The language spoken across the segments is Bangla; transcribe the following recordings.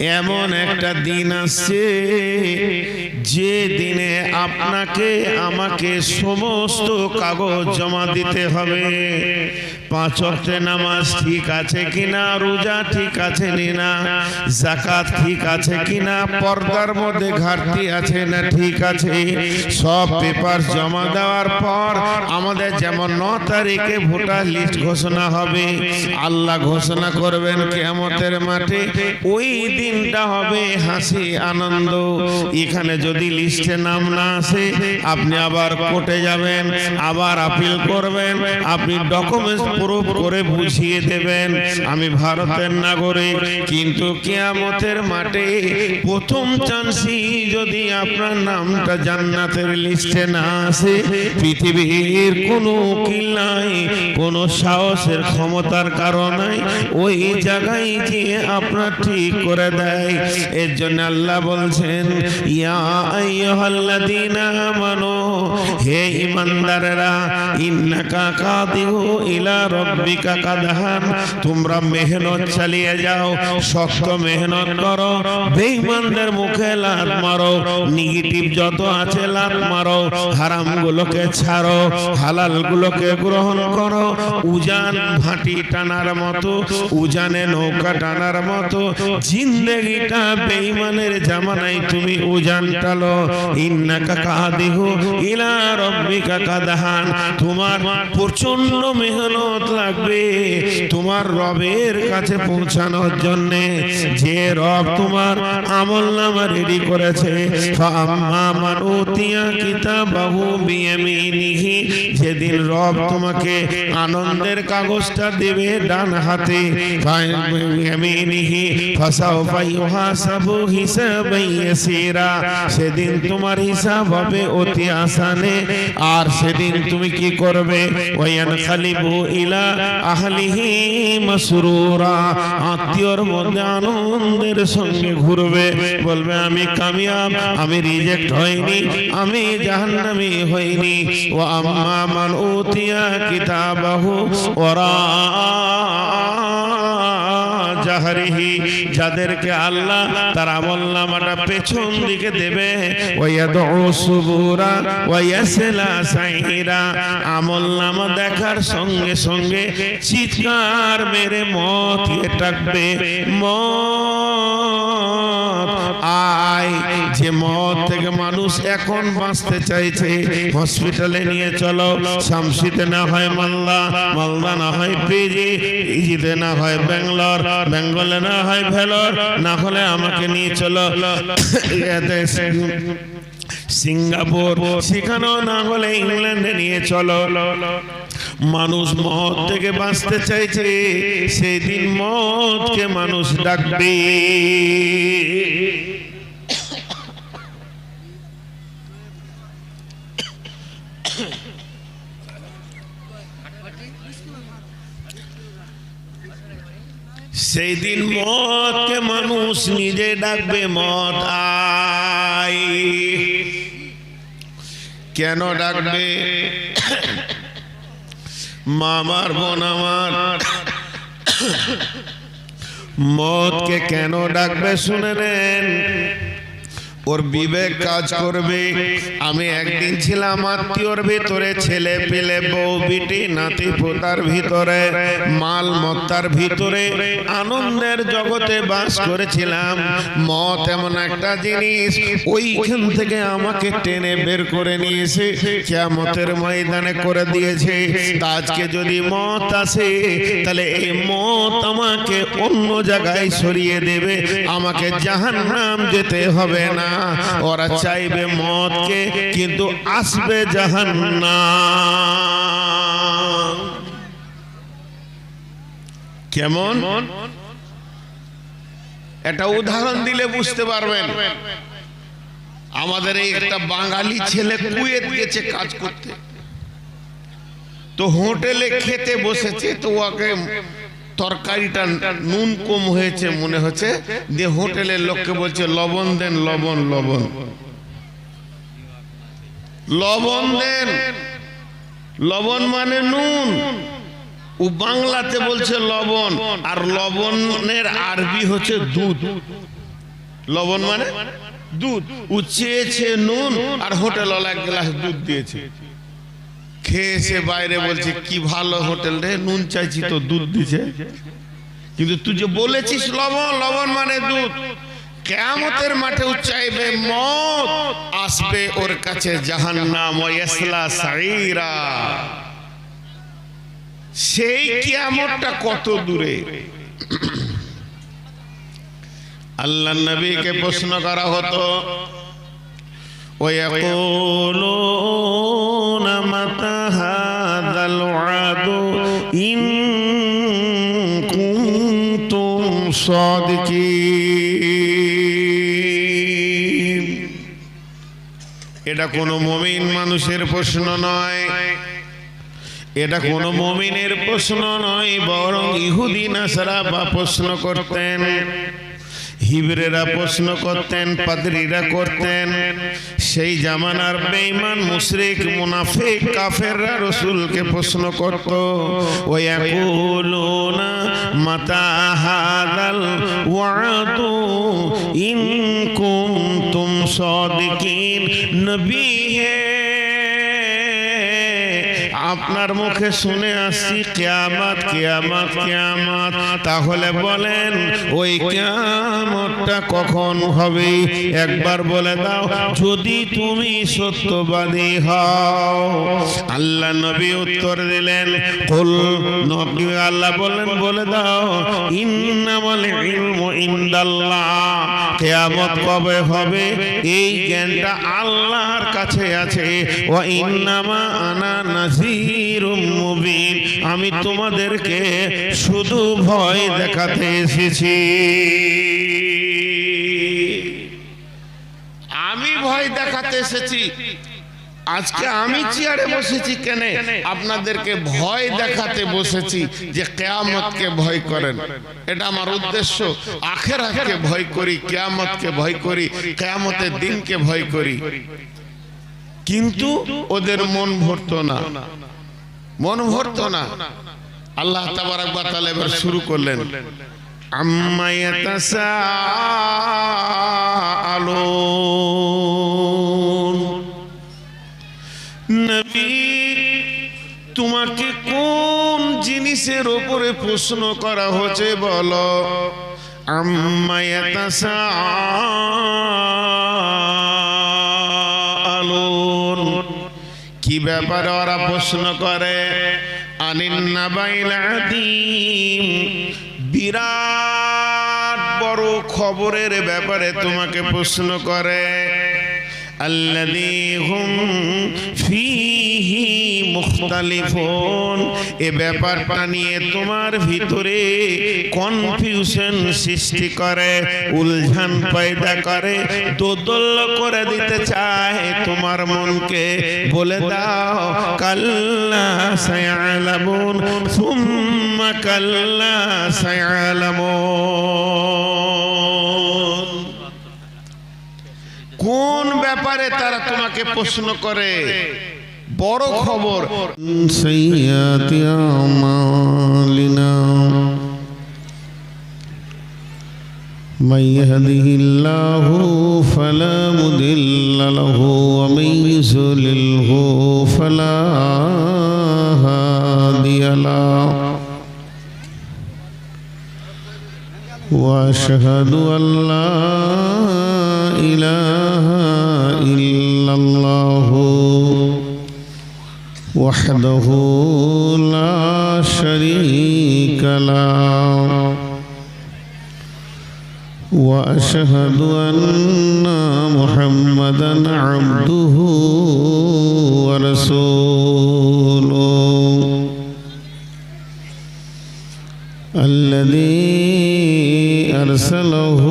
এমন একটা দিন আছে যে দিনে আপনাকে আমাকে সমস্ত কাগজ জমা দিতে হবে। পাঁচ অক্টে নামাজ ঠিক আছে কিনা, রোজা ঠিক আছে কিনা জাকাত ঠিক আছে কিনা, পর্দার মধ্যে ঘাটতি আছে না ঠিক আছে? সব পেপার জমা দেওয়ার পর আমাদের যেমন ন তারিখে ভোটার লিস্ট ঘোষণা হবে, আল্লাহ ঘোষণা করবেন কেমতের মাঠে, ওই দিনটা হবে হাসি, আনন্দ। এখানে যদি লিস্টে নাম না আসে, আপনি আবার কোর্টে যাবেন, আবার আপিল করবেন, আপনি ডকুমেন্টস প্রুফ করে বুঝিয়ে দেবেন, আমি ভারতের নাগরিক, কিন্তু কেয়ামতের মাঠে প্রথম চান্সই যদি আপনার নামটা জান্নাতের লিস্টে না আসে, পৃথিবীর কোনো উকিল নাই, কোনো সাহসের ক্ষমতার কারণে ওই জায়গায় যে আপনার ঠিক করে দেয়। এর জন্য আল্লাহ বলছেন, ইয়া আইয়ুহাল্লাযীনা আমানু, হে ঈমানদারেরা ইন্নাকা কাদিহু ইলা রাব্বিকা কাদহান, তোমরা মেহনত চালিয়ে যাও, শক্ত মেহনত করো, বেঈমানদের মুখে লাত মারো, নেগেটিভ যত আছে লাত মারো হারাম গুলোকে ছাড়ো হালাল গুলোকে গ্রহণ করো, উজান ভাটি টানার মতো, উজানে নৌকা টানার মতো, জিন্দেগিটা বেঈমানের জামানায় তুমি উজান টালো, ইন্নাকা কাদিহু ইলা রাব্বিকা কাদহান, তোমার প্রচণ্ড মেহনত লাগবে তোমার রবের কাছে পৌঁছানোর জন্য। যে রব তোমার আমল নামা রেডি করেছে। যেদিন রব তোমাকে আনন্দের কাগজটা দেবে ডান হাতে। সেদিন তোমার হিসাব হবে অতি আসানে। আর সেদিন তুমি কি করবে? ওয়ান খালিবু ইলা আহলিহি মাসরুরা। আত্মীয়র মধ্যে আনন্দের সঙ্গে ঘুরবে। বলবে, আমি কামিয়াব, আমি রিজেক্ট হইনি, আমি জাহান্নামি হইনি। ও আম্মা মান উতিয়া কিতাবাহু ওরা যাদেরকে আল্লাহ তার আমল নামাটা পেছন দিকে দেবে। সুবুরা সাইরা। আমল নামা দেখার সঙ্গে সঙ্গে চিৎকার মেরে মত ডাকবে মত আয়, যে মত থেকে মানুষ এখন বাঁচতে চাইছে, হসপিটালে নিয়ে চলো। শামসিতে না হয় মালদা মালদা না হয় পিজি, পিজিতে না হয় ব্যাঙ্গালোর, বেঙ্গলে না হয় ভেলোর, না হলে আমাকে নিয়ে চলো। সিঙ্গাপুর, সেখানেও না হলে ইংল্যান্ডে নিয়ে চলো। মানুষ মদ থেকে বাঁচতে চাইছে সেই দিন মদকে মানুষ ডাকবে। সেই দিন মদকে মানুষ নিজে ডাকবে, মদ আই কেন ডাকবে? মামার বোন আমার। মদকে কেন ডাকবে শুনে নেন? ওর বিবেক কাজ করবে। আমি একদিন ছিলাম আত্মীয়র ভিতরে, ছেলে পেলে বউ, বিটি, নাতি, পোতার ভিতরে, মাল মত্তার ভিতরে, আনন্দের জগতে বাস করেছিলাম। মত এমন একটা জিনিস, ওইখান থেকে আমাকে টেনে বের করে নিয়েছে কেমতের ময়দানে করে দিয়েছে। আজকে যদি মত আসে, তাহলে এই মত আমাকে অন্য জায়গায় সরিয়ে দেবে। আমাকে জাহান্নাম যেতে হবে না। ওরা চাইবে মদকে কিন্তু আসবে জাহান্নাম। কেমন? একটা উদাহরণ দিলে বুঝতে পারবেন। আমাদের এই একটা বাঙালি ছেলে কুয়েত গেছে কাজ করতে। তো হোটেলে খেতে বসেছে তো ওকে তরকারিটা নুন কম হয়েছে, মনে হচ্ছে। যে হোটেলের লোককে বলছে, লবণ দেন, লবণ লবণ। লবণ দেন। লবণ মানে নুন। ও বাংলাতে বলছে লবণ, আর লবণের আরবি হচ্ছে দুধ। লবণ মানে দুধ। ও চেয়েছে নুন, আর হোটেল এক গ্লাস দুধ দিয়েছে। খেয়ে এসে বাইরে বলছে কি ভালো হোটেল রে নুন চাইছি তো দুধ দিছে। কিন্তু তুই যে বলেছিস লবণ লবণ মানে, মানে দুধ। কেমতের মাঠে চাইবে মত আসবে ওর কাছে জাহান্নাম ওয়াসলা সাইরা সেই কেমতটা কত দূরে? আল্লাহ নবীকে প্রশ্ন করা হতো ওই সাদিকিন এটা কোনো মমিন মানুষের প্রশ্ন নয়। এটা কোনো মমিনের প্রশ্ন নয়, বরং ইহুদিন আসারা বা প্রশ্ন করতেন। হিবরেরা প্রশ্ন করতেন, পাদরিরা করতেন, সেই জামানার বেঈমান মুশরিক, মুনাফিক, কাফেররা রসুলকে প্রশ্ন করত, ওয়াকুলুনা মাতা হাদাল ওয়াদু ইন কুনতুম সাদিকিন? নবী হে আপনার মুখে শুনে আসছি কেয়ামত কেয়ামত কেয়ামত। তাহলে বলেন, ওই কেয়ামতটা কখন হবে? একবার বলে দাও, যদি তুমি সত্যবাদী হও। আল্লাহ নবী উত্তর দিলেন, কুল, নবী আল্লাহ বলেন বলে দাও, ইন্নামাল ইলমু ইনদাল্লাহ। কেয়ামত কবে হবে? এই জ্ঞানটা আল্লাহর কাছে আছে। ওয়া ইন্নামা আনা নাযীরুম মুবিন। আমি তোমাদেরকে শুধু ভয় দেখাতে এসেছি। আমি ভয় দেখাতে এসেছি। আজকে আমি চেয়ারে বসেছি কেন? আপনাদেরকে ভয় দেখাতে বসেছি যে কেয়ামতকে ভয় করেন। এটা আমার উদ্দেশ্য। আখেরাতকে ভয় করি কেয়ামতকে ভয় করি কেয়ামতের দিনকে ভয় করি। কিন্তু ওদের মন ভরতো না। মন ভরতো না। আল্লাহ তাবারাক এবার শুরু করলেন। আম্মা নবী, তোমাকে কোন জিনিসের উপরে প্রশ্ন করা হচ্ছে বলো? আম্মা ইয়াতাসাআলুন। ব্যাপারে ওরা প্রশ্ন করে, আনিন নাবাইল আদিম বিরাট বড় খবরের ব্যাপারে তোমাকে প্রশ্ন করে আল্লাদি হুম ফীহি মুখতালিফুন এ ব্যাপারটা নিয়ে তোমার ভিতরে কনফিউশন সৃষ্টি করে, উলঝান পয়দা করে দোদল করে দিতে চায় তোমার মনকে। বলে দাও, কাল্লা সায়ালামুন, সুম্মা কাল্লা সায়ালামুন। কোন ব্যাপারে তারা তোমাকে প্রশ্ন করে? বড় খবর سيئات أعمالنا من يهده الله فلا مضل له ومن يضلله فلا هادي له واشهد ان لا اله الا الله وحده لا شريك له. وأشهد أن محمدا عبده ورسوله. الذي أرسله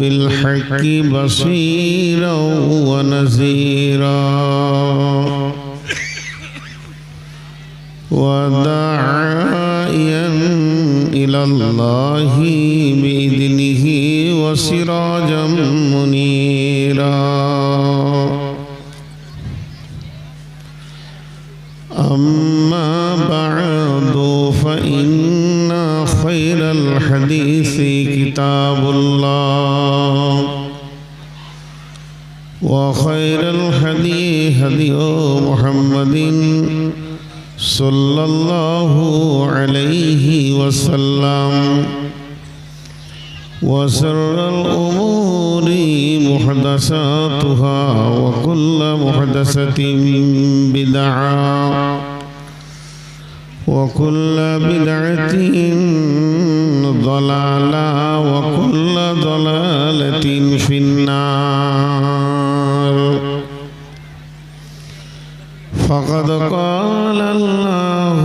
بالحق بصيرا ونذيرا. وداعيا إلى الله بإذنه وسراجا منيرا. أما بعد فإن خير الحديث كتاب الله. وخير الهدي هدي محمد صلى الله عليه وسلم. وسر الأمور محدثاتها وكل محدثة بدعة وكل بدعة ضلالة وكل ضلالة في النار. فقد قال الله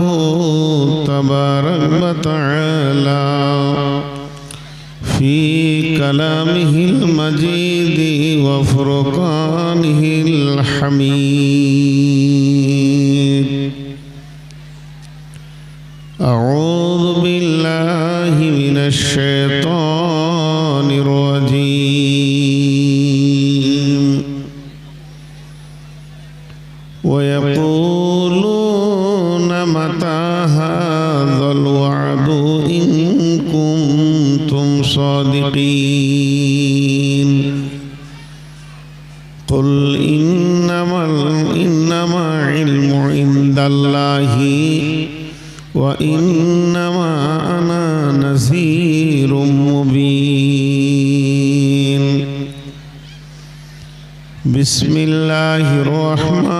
تبارك وتعالى في كلامه المجيد وفرقانه الحميد. ويقولون متى هذا الوعد إن كنتم صادقين. قل إنما إنما علم عند الله وإنما أنا نذير مبين. بسم الله الرحمن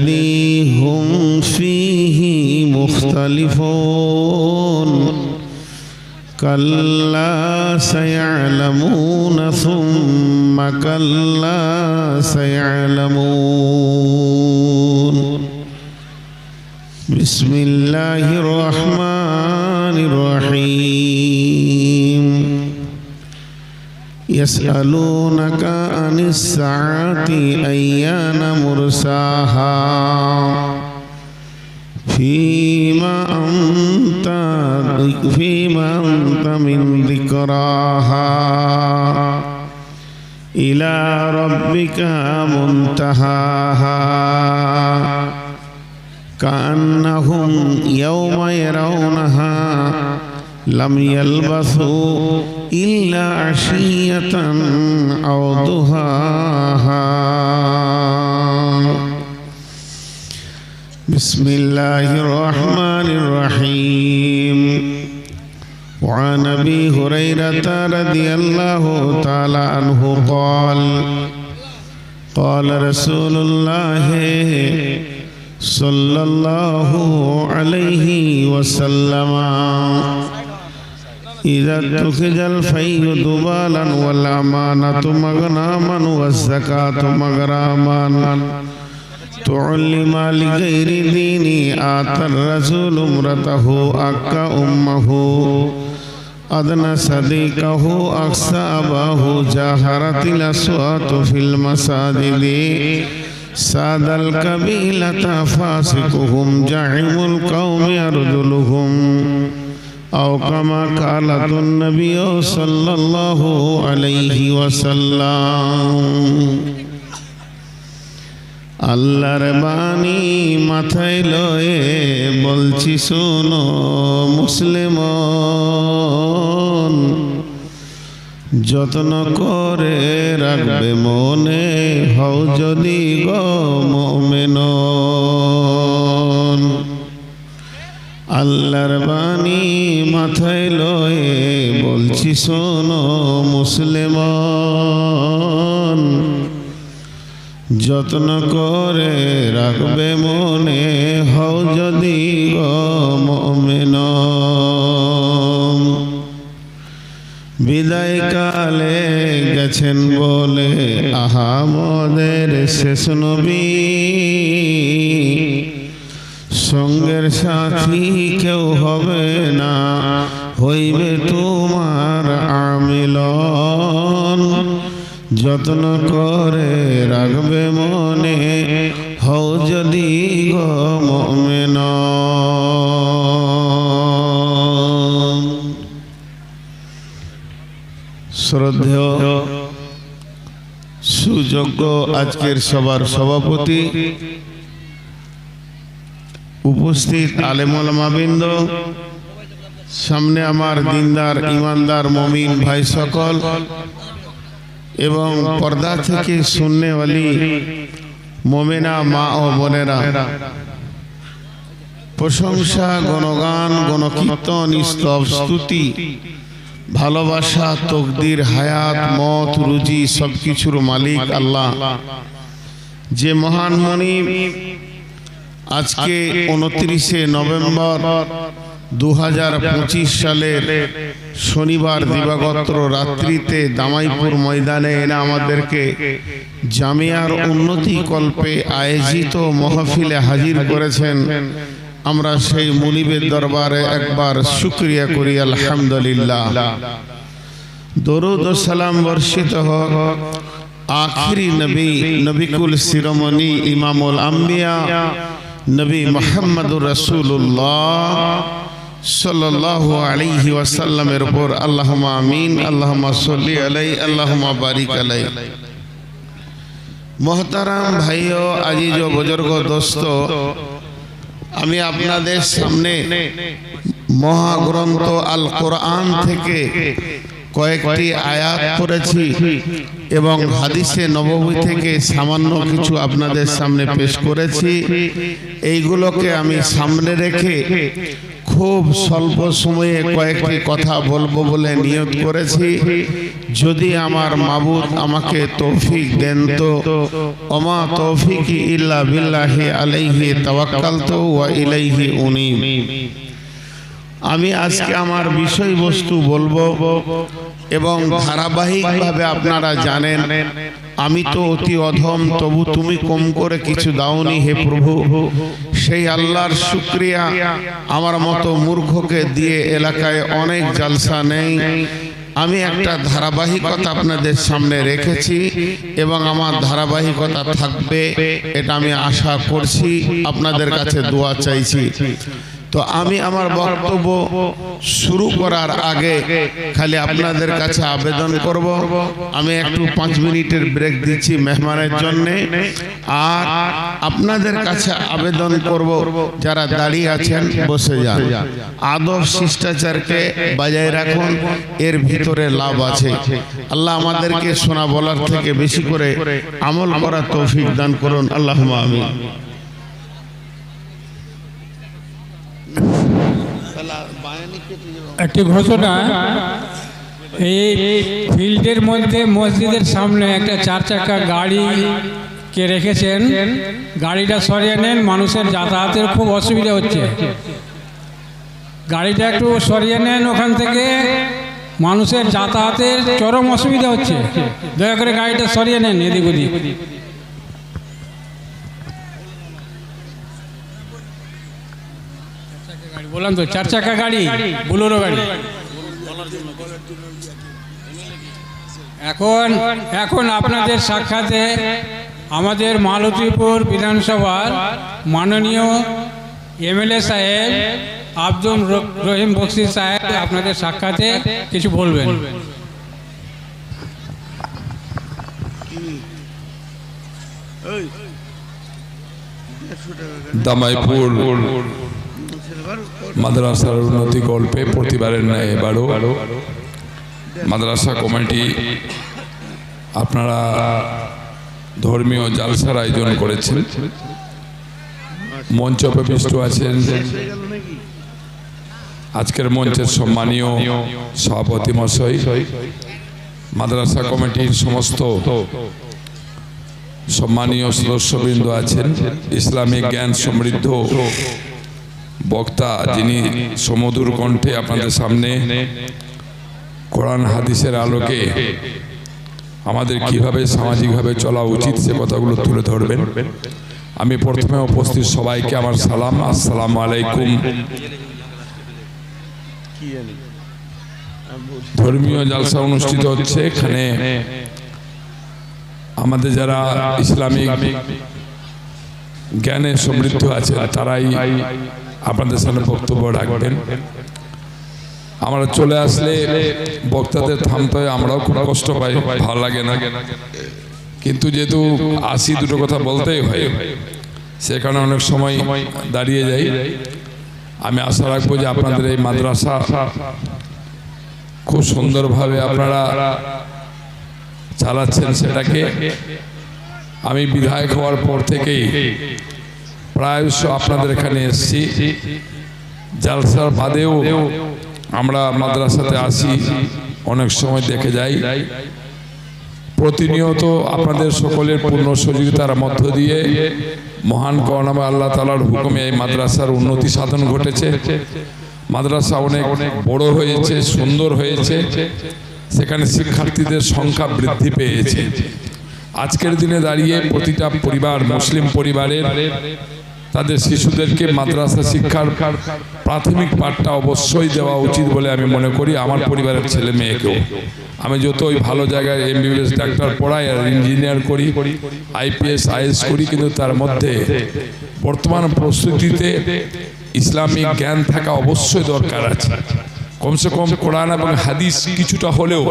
الذي هم فيه مختلفون. كلا سيعلمون ثم كلا سيعلمون. بسم الله الرحمن الرحيم. يسألونك عن الساعة أيان مرساها فيما أنت فيما أنت من ذكراها إلى ربك منتهاها كأنهم يوم يرونها لم يلبثوا إلا عشية أو ضحاها بسم الله الرحمن الرحيم وعن ابي هريره رضي الله تعالى عنه قال قال رسول الله صلى الله عليه وسلم إذا اتخذ الفي دبالا والأمانة مغناما والزكاة مغراما تعلم لغير ديني آتى الرسول امرته أكا أمه أدنى صديقه أقصى أباه جاهرت الأصوات في المساجد ساد القبيلة فاسقهم جعم القوم أرجلهم أو كما قالت النبي صلى الله عليه وسلم আল্লাহর বাণী মাথায় লয়ে বলছি শোনো মুসলিম যত্ন করে রাখবে মনে হও যদি গো মোমেন আল্লাহর বাণী মাথায় লয়ে বলছি, শোনো মুসলিম যত্ন করে রাখবে মনে হও যদি গমেন বিদায় কালে গেছেন বলে আহামদের শেষ নবী। রবের সাথী কেউ হবে না, হইবে তোমার আমিল যত্ন করে রাখবে মনে, হও যদি গমেন শ্রদ্ধেয়, সুযোগ্য আজকের সবার সভাপতি উপস্থিত আলেমুলমাবিন্দ সামনে আমার দিনদার, ইমানদার, মমিন ভাই সকল, এবং পর্দা থেকে শুননেওয়ালি মোমেনা মা ও বোনেরা। প্রশংসা, গণগান, গণকীর্তন, স্তব স্তুতি, ভালোবাসা, তকদির, হায়াত, মত, রুজি, সবকিছুর মালিক আল্লাহ। যে মহান মনি আজকে উনত্রিশে নভেম্বর দু সালের শনিবার দিবাগত রাত্রিতে দামাইপুর ময়দানে এনে আমাদেরকে জামিয়ার উন্নতি কল্পে আয়োজিত মহফিলে হাজির করেছেন। আমরা সেই মুনিবের দরবারে একবার শুক্রিয়া করি, আলহামদুলিল্লাহ। দরুদ সালাম বর্ষিত হোক। আখিরি নবী, নবিকুল শিরোমণি ইমামুল আম্বিয়া নবী মোহাম্মদুর রসুল্লাহ সাল্লাল্লাহু আলাইহি ওয়াসাল্লামের উপর আল্লাহুম্মা আমিন, আল্লাহুম্মা সাল্লি আলাই আল্লাহুম্মা বারিক আলাই মহতারাম ভাইও আজিজ ও বুজুর্গ দোস্ত, আমি আপনাদের সামনে মহাগ্রন্থ আল কোরআন থেকে কয়েকটি আয়াত করেছি এবং হাদিসে নববী থেকে সামান্য কিছু আপনাদের সামনে পেশ করেছি। এইগুলোকে আমি সামনে রেখে খুব স্বল্প সময়ে কয়েকটি কথা বলব বলে নিয়ত করেছি। যদি আমার মাবুদ আমাকে তৌফিক দেন তো অমা তৌফিক ইল্লা বিল্লাহি আলাইহি তাওয়াক্কালতু ওয়া ইলাইহি উনিব। আমি আজকে আমার বিষয়বস্তু বলব এবং ধারাবাহিকভাবে আপনারা জানেন, আমি তো অতি অধম, তবু তুমি কম করে কিছু দাওনি হে প্রভু। সেই আল্লাহর শুক্রিয়া আমার মতো মূর্খকে দিয়ে এলাকায় অনেক জালসা নেই। আমি একটা ধারাবাহিকতা আপনাদের সামনে রেখেছি এবং আমার ধারাবাহিকতা থাকবে, এটা আমি আশা করছি, আপনাদের কাছে দোয়া চাইছি। তো আমি আমার বক্তব্য শুরু করার আগে খালি আপনাদের কাছে আবেদন করব। আমি একটু পাঁচ মিনিটের ব্রেক দিচ্ছি মেহমানের জন্য। আর আপনাদের কাছে আবেদন করব। যারা দাঁড়িয়ে আছেন বসে যান। আদব শিষ্টাচারকে বজায় রাখুন। এর ভিতরে লাভ আছে। আল্লাহ আমাদেরকে শোনা বলার থেকে বেশি করে আমল করার তৌফিক দান করুন। আল্লাহ আমিন। একটি ঘোষণা, এই ফিল্ডের মধ্যে মসজিদের সামনে একটা চার চাকা গাড়ি কে রেখেছেন, গাড়িটা সরিয়ে নেন, মানুষের যাতায়াতের খুব অসুবিধা হচ্ছে। গাড়িটা একটু সরিয়ে নেন ওখান থেকে, মানুষের যাতায়াতের চরম অসুবিধা হচ্ছে। দয়া করে গাড়িটা সরিয়ে নেন এদিক ওদিক। বললাম তো, চার চাকা গাড়ি, বুলোরো গাড়ি। এখন এখন আপনাদের সাক্ষাতে আমাদের মালতীপুর বিধানসভার মাননীয় এমএলএ সাহেব আব্দুল রহিম বক্সি সাহেব আপনাদের সাক্ষাতে কিছু বলবেন। দামাইপুর মাদ্রাসার উন্নতি গল্পে প্রতিবারের ন্যায় এবারও মাদ্রাসা কমিটি আপনারা ধর্মীয় জালসার আয়োজন করেছেন। মঞ্চ প্রবিষ্ট আছেন। আজকের মঞ্চের সম্মানীয় সভাপতি মশাই, মাদ্রাসা কমিটির সমস্ত সম্মানীয় সদস্যবৃন্দ আছেন। ইসলামিক জ্ঞান সমৃদ্ধ বক্তা যিনি সমুদুর কণ্ঠে আপনাদের সামনে কোরআন হাদিসের আলোকে আমাদের কীভাবে সামাজিকভাবে চলা উচিত সে কথাগুলো তুলে ধরবেন। আমি প্রথমে উপস্থিত সবাইকে আমার সালাম আসসালাম আলাইকুম। ধর্মীয় জালসা অনুষ্ঠিত হচ্ছে এখানে। আমাদের যারা ইসলামিক জ্ঞানে সমৃদ্ধ আছে তারাই আপনাদের সামনে বক্তব্য রাখবেন। আমরা চলে আসলে বক্তাদের থামতে হয় আমরাও খুব কষ্ট পাই, ভালো লাগে না। কিন্তু যেহেতু আসি দুটো কথা বলতেই হয় সেখানে অনেক সময় দাঁড়িয়ে যাই। আমি আশা রাখব যে আপনাদের এই মাদ্রাসা খুব সুন্দরভাবে আপনারা চালাচ্ছেন সেটাকে। আমি বিধায়ক হওয়ার পর থেকেই প্রায়শ আপনাদের এখানে এসেছি। জালসার বাদেও আমরা মাদ্রাসাতে আসি, অনেক সময় দেখে যাই। প্রতিনিয়ত আপনাদের সকলের পূর্ণ সহযোগিতার মধ্য দিয়ে মহান করণামা আল্লাহ তালার হুকুমে এই মাদ্রাসার উন্নতি সাধন ঘটেছে। মাদ্রাসা অনেক বড় হয়েছে, সুন্দর হয়েছে। সেখানে শিক্ষার্থীদের সংখ্যা বৃদ্ধি পেয়েছে। আজকের দিনে দাঁড়িয়ে প্রতিটা পরিবার, মুসলিম পরিবারের তাদের শিশুদেরকে মাদ্রাসা শিক্ষার প্রাথমিক পাঠটা অবশ্যই দেওয়া উচিত বলে আমি মনে করি আমার পরিবারের ছেলে মেয়েকেও। আমি যতই ভালো জায়গায় এমবিবিএস ডাক্তার পড়াই আর ইঞ্জিনিয়ার করি আইপিএস আইএস করি, কিন্তু তার মধ্যে বর্তমান প্রস্তুতিতে ইসলামিক জ্ঞান থাকা অবশ্যই দরকার আছে। কমসে কম কোরআন এবং হাদিস কিছুটা হলেও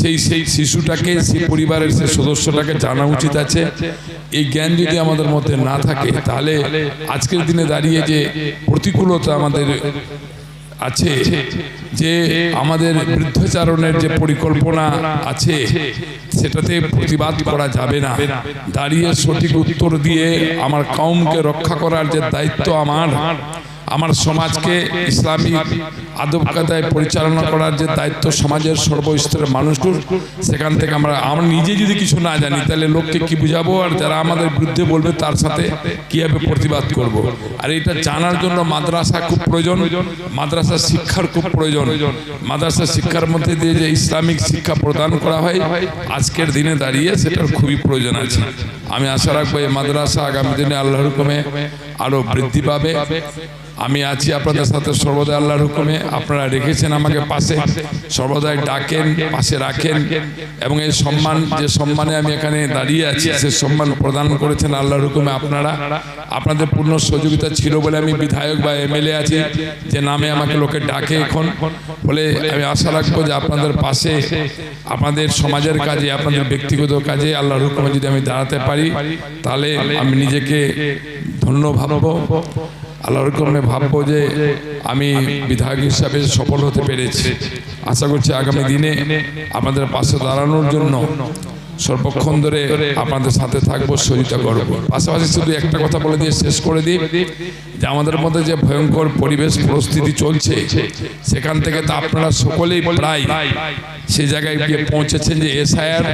সেই সেই শিশুটাকে, সেই পরিবারের সেই সদস্যটাকে জানা উচিত আছে। এই জ্ঞান যদি আমাদের মধ্যে না থাকে, তাহলে আজকের দিনে দাঁড়িয়ে যে প্রতিকূলতা আমাদের আছে, যে আমাদের বৃদ্ধাচারণের যে পরিকল্পনা আছে, সেটাতে প্রতিবাদ করা যাবে না। দাঁড়িয়ে সঠিক উত্তর দিয়ে আমার কওমকে রক্ষা করার যে দায়িত্ব আমার আমার সমাজকে ইসলামী আদব কাদায় পরিচালনা করার যে দায়িত্ব সমাজের সর্বস্তরের মানুষগুলো সেখান থেকে আমরা আমরা নিজে যদি কিছু না জানি, তাহলে লোককে কি বুঝাবো? আর যারা আমাদের বিরুদ্ধে বলবে, তার সাথে কীভাবে প্রতিবাদ করব। আর এটা জানার জন্য মাদ্রাসা খুব প্রয়োজন। মাদ্রাসা শিক্ষার খুব প্রয়োজন। মাদ্রাসা শিক্ষার মধ্যে দিয়ে যে ইসলামিক শিক্ষা প্রদান করা হয়, আজকের দিনে দাঁড়িয়ে সেটার খুবই প্রয়োজন আছে। আমি আশা রাখব এই মাদ্রাসা আগামী দিনে আল্লাহর হুকুমে আরও বৃদ্ধি পাবে। আমি আছি আপনাদের সাথে সর্বদা আল্লাহর হুকুমে। আপনারা রেখেছেন আমাকে পাশে। সর্বদাই ডাকেন, পাশে রাখেন। এবং এই সম্মান, যে সম্মানে আমি এখানে দাঁড়িয়ে আছি, সে সম্মান প্রদান করেছেন আল্লাহর হুকুমে আপনারা। আপনাদের পূর্ণ সহযোগিতা ছিল বলে আমি বিধায়ক বা এমএলএ আছি, যে নামে আমাকে লোকে ডাকে এখন। বলে আমি আশা রাখব যে আপনাদের পাশে, আপনাদের সমাজের কাজে, আপনাদের ব্যক্তিগত কাজে আল্লাহর হুকুমে যদি আমি দাঁড়াতে পারি তাহলে আমি নিজেকে ধন্য ভাববো। আল্লাহর কর্মে ভাববো যে আমি বিধায়ক হিসাবে সফল হতে পেরেছি। আশা করছি আগামী দিনে আমাদের পাশে দাঁড়ানোর জন্য সর্বক্ষণ ধরে আপনাদের সাথে থাকব সহিতা করব। পাশাপাশি শুধু একটা কথা বলে দিয়ে শেষ করে দিই, যে আমাদের মধ্যে যে ভয়ঙ্কর পরিবেশ পরিস্থিতি চলছে, সেখান থেকে তো আপনারা সকলেই প্রায় সেই জায়গায় গিয়ে পৌঁছেছেন যে এসআইআর,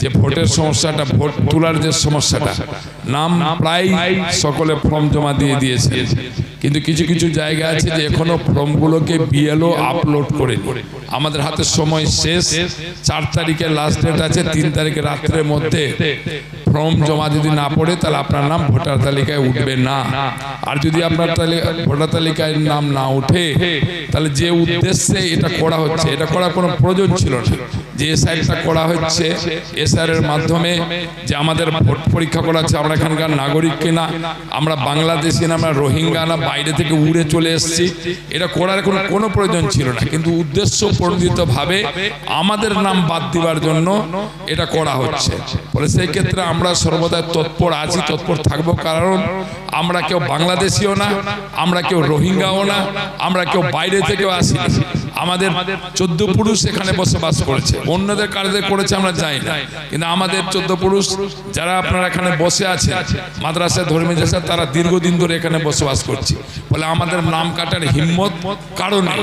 যে ভোটের সমস্যাটা, ভোট তোলার যে সমস্যাটা, নাম প্রায় সকলে ফর্ম জমা দিয়ে দিয়েছে কিন্তু কিছু কিছু জায়গা আছে যে এখনও ফর্মগুলোকে বিএলও আপলোড করে আমাদের হাতে সময় শেষ, চার তারিখে লাস্ট ডেট আছে, তিন তারিখে রাত্রের মধ্যে ফর্ম জমা যদি না পড়ে, তাহলে আপনার নাম ভোটার তালিকায় উঠবে না। আর যদি আপনার ভোটার তালিকায় নাম না উঠে তাহলে যে উদ্দেশ্যে এটা করা হচ্ছে, এটা করার কোনো প্রয়োজন ছিল না। যে এসআইটা করা হচ্ছে এসআর এর মাধ্যমে যে আমাদের ভোট পরীক্ষা করা হচ্ছে, আমরা এখানকার নাগরিক কিনা, আমরা বাংলাদেশি না, আমরা রোহিঙ্গা না, বাইরে থেকে উড়ে চলে এসেছি, এটা করার কোনো কোনো প্রয়োজন ছিল না। কিন্তু উদ্দেশ্য প্রণোদিত ভাবে আমাদের নাম বাদ দিবার জন্য এটা করা হচ্ছে বলে সেই ক্ষেত্রে আমরা সর্বদা তৎপর আছি, তৎপর থাকব, কারণ আমরা কেউ বাংলাদেশিও না, আমরা কেউ রোহিঙ্গাও না, আমরা কেউ বাইরে থেকেও আসি। আমাদের চোদ্দ পুরুষ এখানে বসবাস করেছে। অন্যদের কাজে করেছে আমরা যাই না। কিন্তু আমাদের চোদ্দ পুরুষ যারা আপনারা এখানে বসে আছে মাদ্রাসা ধর্মী দেশে তারা দীর্ঘদিন ধরে এখানে বসবাস করছে। ফলে আমাদের নাম কাটার হিম্মত কারণে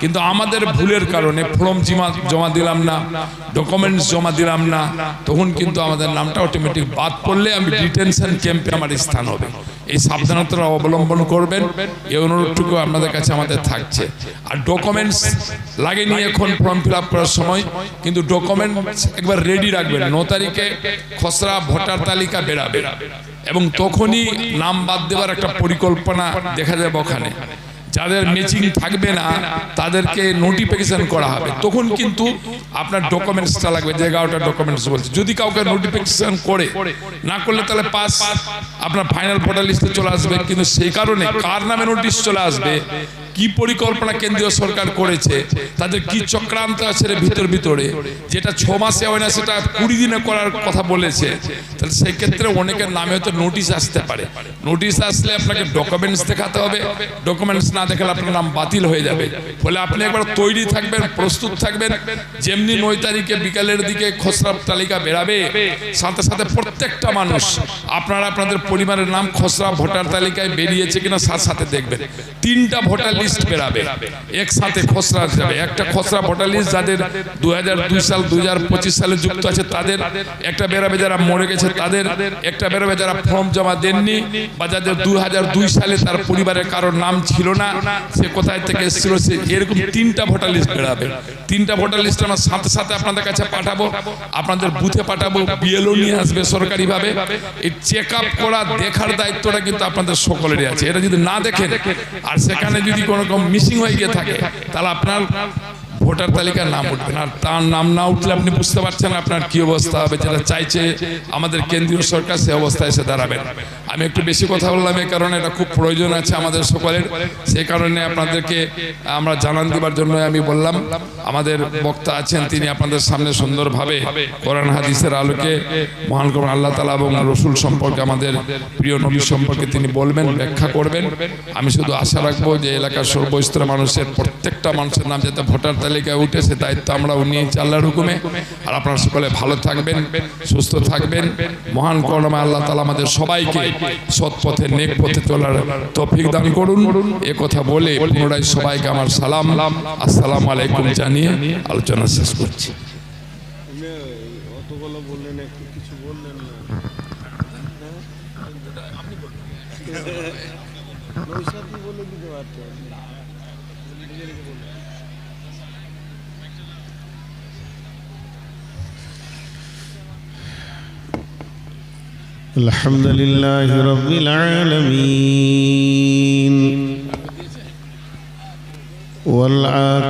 কিন্তু আমাদের ভুলের কারণে ফর্ম জমা জমা দিলাম না, ডকুমেন্টস জমা দিলাম না, তখন কিন্তু আমাদের নামটা অটোমেটিক বাদ পড়লে আমি ডিটেনশন ক্যাম্পে আমার স্থান হবে। এই সাবধানতা অবলম্বন করবেন। এই অনুরোধটুকু আপনাদের কাছে আমাদের থাকছে। আর ডকুমেন্টস লাগেনি এখন ফর্ম ফিল করার সময়, কিন্তু ডকুমেন্টস একবার রেডি রাখবেন। ন তারিখে খসড়া ভোটার তালিকা বেরাবে। এবং তখনই নাম বাদ দেওয়ার একটা পরিকল্পনা দেখা যাবে ওখানে। যাদের ম্যাচিং থাকবে না তাদেরকে নোটিফিকেশন করা হবে। তখন কিন্তু আপনার ডকুমেন্টসটা লাগবে যে এগারোটা ডকুমেন্টস বলছে। যদি কাউকে নোটিফিকেশন করে না করলে তাহলে পাস আপনার ফাইনাল ভোটার লিস্টে চলে আসবে। কিন্তু সেই কারণে কার নামে নোটিশ চলে আসবে? কি পরিকল্পনা কেন্দ্রীয় সরকার করেছে, তাদের কি চক্রান্ত আছে ভিতর ভিতরে? যেটা ছ মাসে হয় না, সেটা কুড়ি দিনে করার কথা বলেছে। তাহলে সেই ক্ষেত্রে অনেকের নামে হয়তো নোটিশ আসতে পারে। নোটিশ আসলে আপনাকে ডকুমেন্টস দেখাতে হবে। ডকুমেন্টস না দেখালে আপনার নাম বাতিল হয়ে যাবে। ফলে আপনি একবার তৈরি থাকবেন, প্রস্তুত থাকবেন। যেমনি নয় তারিখে বিকালের দিকে খসড়া তালিকা বেরাবে, সাথে সাথে প্রত্যেকটা মানুষ আপনারা আপনাদের পরিবারের নাম খসড়া ভোটার তালিকায় বেরিয়েছে কিনা সাথে সাথে দেখবেন। তিনটা ভোটার লিস্ট বেরাবে। একসাথে খসড়া যাবে। একটা খসড়া ভোটার লিস্ট যাদের দু দুই সাল দু সালে যুক্ত আছে, তাদের একটা বেরাবে যারা মরে গেছে, তাদের একটা বেরোবে যারা ফর্ম জমা দেননি বা যাদের দুই সালে তার পরিবারের কারোর নাম ছিল না, সে কোথায় থেকে এসেছিল, সে এরকম তিনটা ভোটার লিস্ট বেরাবে। তিনটা ভোটার লিস্ট আমরা সাথে সাথে আপনাদের কাছে পাঠাবো, আপনাদের বুথে পাঠাবো, বিএলও নিয়ে আসবে সরকারিভাবে। এই চেক আপ করা, দেখার দায়িত্বটা কিন্তু আপনাদের সকলেরই আছে। এটা যদি না দেখেন, আর সেখানে যদি কোনো রকম মিসিং হয়ে গিয়ে থাকে। তাহলে আপনার ভোটার তালিকার নাম উঠবে না। তার নাম না উঠলে আপনি বুঝতে পারছেন আপনার কি অবস্থা হবে। যেটা চাইছে আমাদের কেন্দ্রীয় সরকার সে অবস্থায় এসে দাঁড়াবেন। আমি একটু বেশি কথা বললাম এই কারণে, এটা খুব প্রয়োজন আছে আমাদের সকলের। সেই কারণে আপনাদেরকে আমরা জানান দেবার জন্য আমি বললাম। আমাদের বক্তা আছেন, তিনি আপনাদের সামনে সুন্দরভাবে কোরআন হাদিসের আলোকে মহান করুন আল্লাহ তালা এবং রসুল সম্পর্কে আমাদের প্রিয় নবী সম্পর্কে তিনি বলবেন, ব্যাখ্যা করবেন। আমি শুধু আশা রাখব যে এলাকার সর্বস্তরের মানুষের প্রত্যেকটা মানুষের নাম যাতে ভোটার তালিকায় উঠে সে দায়িত্ব আমরাও নিয়েছি আল্লাহর হুকুমে। আর আপনারা সকলে ভালো থাকবেন সুস্থ থাকবেন। মহান করুণাময় আল্লাহ তালা আমাদের সবাইকে সৎ পথে নেক পথে চলার তৌফিক দান করুন। এ কথা বলে পুনরায় সবাইকে আমার সালাম। আসসালামু আলাইকুম জানিয়ে আলোচনা শেষ করছি। বলে দিতে পারতেন। الحمد لله رب العالمين. والعاقبة